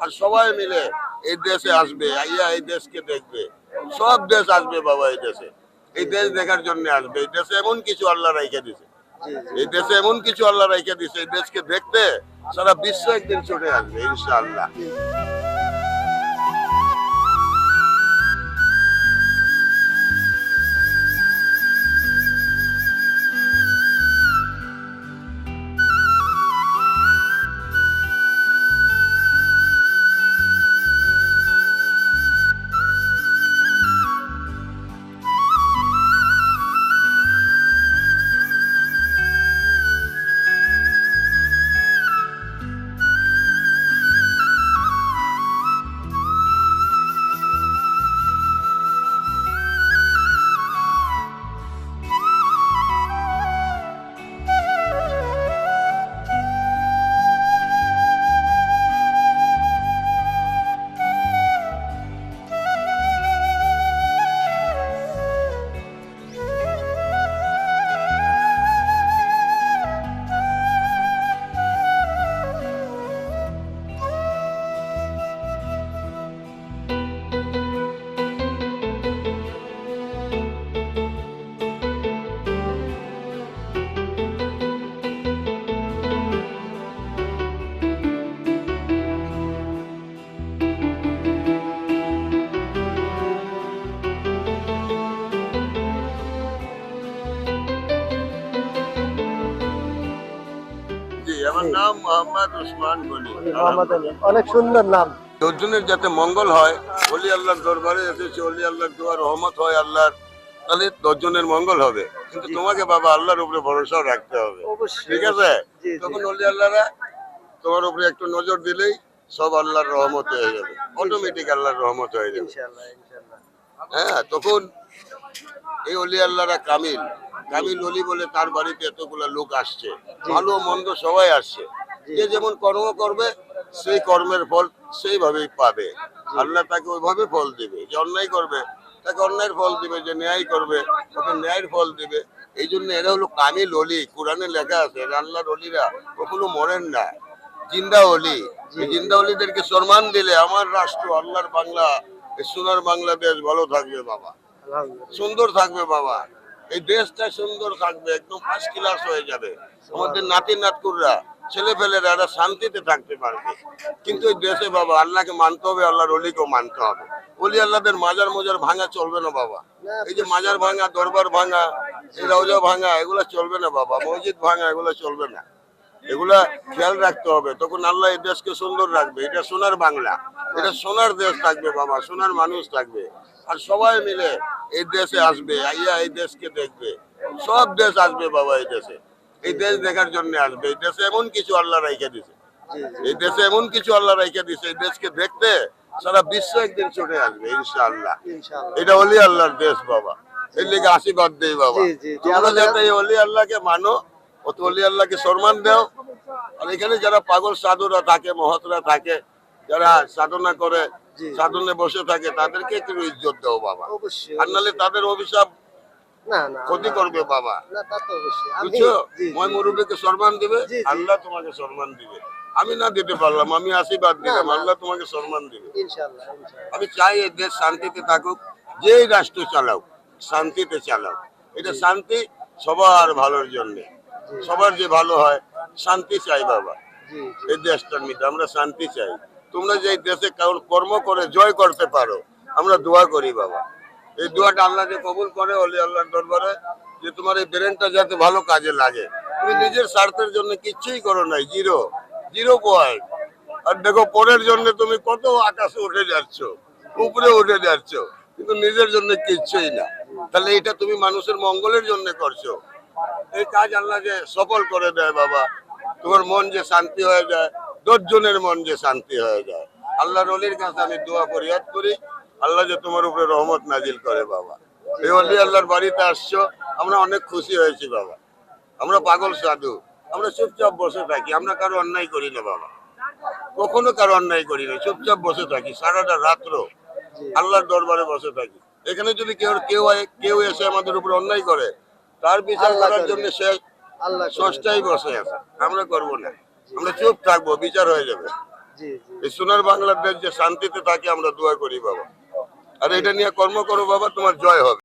আর সবাই মিলে এই দেশে আসবে আইয়া এই দেশকে দেখবে। সব দেশ আসবে বাবা এই দেশে। এই দেশ দেখার জন্য আসবে। এই দেশে এমন কিছু আল্লাহ রাইখে দিছে। এই দেশে এমন কিছু আল্লাহ রাইখে দিছে। এই দেশকে দেখতে সারা বিশ্ব একদিন ছুটে আসবে ইনশাআল্লাহ। নাম মোহাম্মদ উসমান গনি। মোহাম্মদ অনেক সুন্দর নাম। যাতে মঙ্গল হয় অলি আল্লাহর দরবারে এসেছে অলি আল্লাহর দোয়া রহমত হয় আল্লাহর তাহলে দশজনের মঙ্গল হবে। কিন্তু তোমাকে বাবা আল্লাহর উপরে ভরসা রাখতে হবে। ঠিক আছে। তখন অলি আল্লাহরা তোমার উপরে একটু নজর দিলেই সব আল্লাহর রহমত হয়ে যাবে। অটোমেটিক আল্লাহর রহমত হয়ে যাবে। ইনশাআল্লাহ ইনশাআল্লাহ। হ্যাঁ তখন এই অলি আল্লাহরা কামিল। কামিল অলি বলে তার বাড়িতে এতগুলা লোক আসছে। ভালো মন্দ সবাই আসছে। যে যেমন কর্ম করবে সেই কর্মের ফল সেইভাবেই পাবে। আল্লাহ তাকে ওইভাবে ফল দিবে। যে অন্যায় করবে তাকে অন্যায়ের ফল দিবে। যে ন্যায় করবে ওকে ন্যায়ের ফল দিবে। এই জন্য এরা হলো কামিল অলি কোরআনে লেখা আছে আল্লাহর অলিরা কখনো মরেন না। জিন্দা অলি। জিন্দা অলিদেরকে সম্মান দিলে আমার রাষ্ট্র আল্লাহর বাংলা সোনার বাংলাদেশ ভালো থাকবে বাবা। সুন্দর থাকবে বাবা। এই দেশটা সুন্দর থাকবে, একদম ফার্স্ট ক্লাস হয়ে যাবে। আমাদের নাতি নাতকুররা ছেলে ফেলেরা এরা শান্তিতে থাকতে পারবে। কিন্তু এই দেশে বাবা, আল্লাহকে মানতে হবে, আল্লাহর অলিকেও মানতে হবে। অলি আল্লাহদের মাজার মোজার ভাঙা চলবে না বাবা। এই যে মাজার ভাঙা, দরবার ভাঙা, এই রওজা ভাঙা, এগুলো চলবে না বাবা। মসজিদ ভাঙা, এগুলো চলবে না। এগুলা খেয়াল রাখতে হবে। তখন আল্লাহ এই দেশকে সুন্দর রাখবে। এটা সোনার বাংলা। এটা সোনার দেশ থাকবে বাবা, সোনার মানুষ থাকবে। আর সবাই মিলে এই দেশে আসবে আইয়া এই দেশকে দেখবে। সব দেশ আসবে বাবা এই দেশে। এই দেশ দেখার জন্য আসবে। এই দেশে এমন কিছু আল্লাহ রাইখে দিছে। এই দেশে এমন কিছু আল্লাহ রাইখে দিছে এই দেশকে দেখতে সারা বিশ্ব একদিন ছুটে আসবে ইনশাআল্লাহ। এটা অলি আল্লাহর দেশ বাবা। এর লিগে আশীর্বাদ দেই বাবা। তোমরা যাতে এই অলি আল্লাহকে মানো অত অলি আল্লাহকে সম্মান দাও। আর এখানে যারা পাগল সাধুরা থাকে মহতরা থাকে যারা সাধনা করে। সাধনে বসে থাকে তাদেরকে একটু ইজ্জত দাও বাবা। আর নাহলে তাদের অভিশাপ ক্ষতি করবে বাবা। বুঝছ। মই মুরব্বীকে সম্মান দিবে। আল্লাহ তোমাকে সম্মান দিবে। আমি না দিতে পারলাম আমি আশীর্বাদ দিলাম আল্লাহ তোমাকে সম্মান দিবে। আমি চাই এই দেশ শান্তিতে থাকুক যেই রাষ্ট্র চালাও শান্তিতে চালাও। এটা শান্তি সবার ভালোর জন্য। সবার যে ভালো হয় শান্তি চাই বাবা। এই দেশটার মধ্যে আমরা শান্তি চাই। তোমরা যে দেশে কর্ম করে, জয় করতে পারো, আমরা দোয়া করি বাবা। এই দোয়াটা আল্লাহ যে কবুল করে, অলি আল্লাহর দরবারে, যে তোমার এই ব্রেনটা যাতে ভালো কাজে লাগে। তুমি নিজের স্বার্থের জন্য কিচ্ছুই করো নাই, জিরো জিরো পয়েন্ট আর দেখো, পরের জন্য তুমি কত আকাশে উঠে যাচ্ছ, উপরে উঠে যাচ্ছ, কিন্তু নিজের জন্য কিচ্ছুই না। তাহলে এটা তুমি মানুষের মঙ্গলের জন্য করছ। এই কাজ আল্লাহ যে সফল করে দেয় বাবা, তোমার মন যে শান্তি হয়ে যায় দশজনের মন যে শান্তি হয়ে যায়। আল্লাহর অলির কাছে আমি দোয়া ফরিয়াদ করি আল্লাহ যে তোমার উপরে রহমত নাজিল করে বাবা। এই অলি আল্লাহর বাড়িতে আসছো আমরা অনেক খুশি হয়েছি বাবা। আমরা পাগল সাধু আমরা চুপচাপ বসে থাকি আমরা কারও অন্যায় করি না বাবা। কখনো কারও অন্যায় করি না চুপচাপ বসে থাকি সারাটা রাত্র আল্লাহর দরবারে বসে থাকি। এখানে যদি কেউ কেউ কেউ এসে আমাদের উপর অন্যায় করে তার বিচার আল্লাহ করার জন্য সে আল্লাহ। ষষ্ঠাই বসে আছে আমরা করব না। আমরা চুপ থাকব বিচার হয়ে যাবে। এই সোনার বাংলাদেশ যে শান্তিতে থাকে আমরা দোয়া করি বাবা। আর এটা নিয়ে কর্ম করো বাবা তোমার জয় হবে।